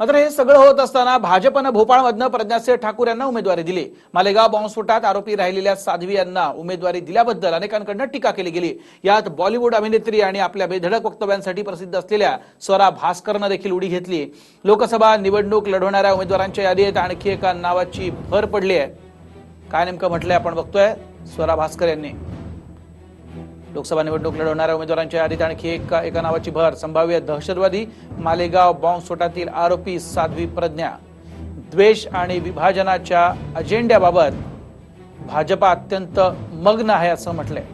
मात्र हे सगळं होत असताना भाजपनं भोपाळमधनं प्रज्ञासिंह ठाकूर यांना उमेदवारी दिली. मालेगाव बॉम्बस्फोटात आरोपी राहिलेल्या साध्वी यांना उमेदवारी दिल्याबद्दल अनेकांकडनं टीका केली गेली. यात बॉलिवूड अभिनेत्री आणि आपल्या बेधडक वक्तव्यांसाठी प्रसिद्ध असलेल्या स्वरा भास्करनं देखील उडी घेतली. लोकसभा निवडणूक लढवणाऱ्या उमेदवारांच्या यादीत आणखी एका नावाची भर पडली आहे. काय नेमकं म्हटलंय आपण बघतोय. स्वरा भास्कर यांनी. लोकसभा निवडणूक लढवणाऱ्या उमेदवारांच्या यादीत आणखी एक एका नावाची भर. संभाव्य दहशतवादी मालेगाव बॉम्बस्फोटातील आरोपी साध्वी प्रज्ञा. द्वेष आणि विभाजनाच्या अजेंड्याबाबत भाजपा अत्यंत मग्न आहे असं म्हटलंय.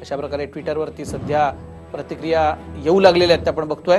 कशा प्रकारे ट्विटरवरती सध्या प्रतिक्रिया येऊ लागलेल्या आहेत त्या आपण बघतोय.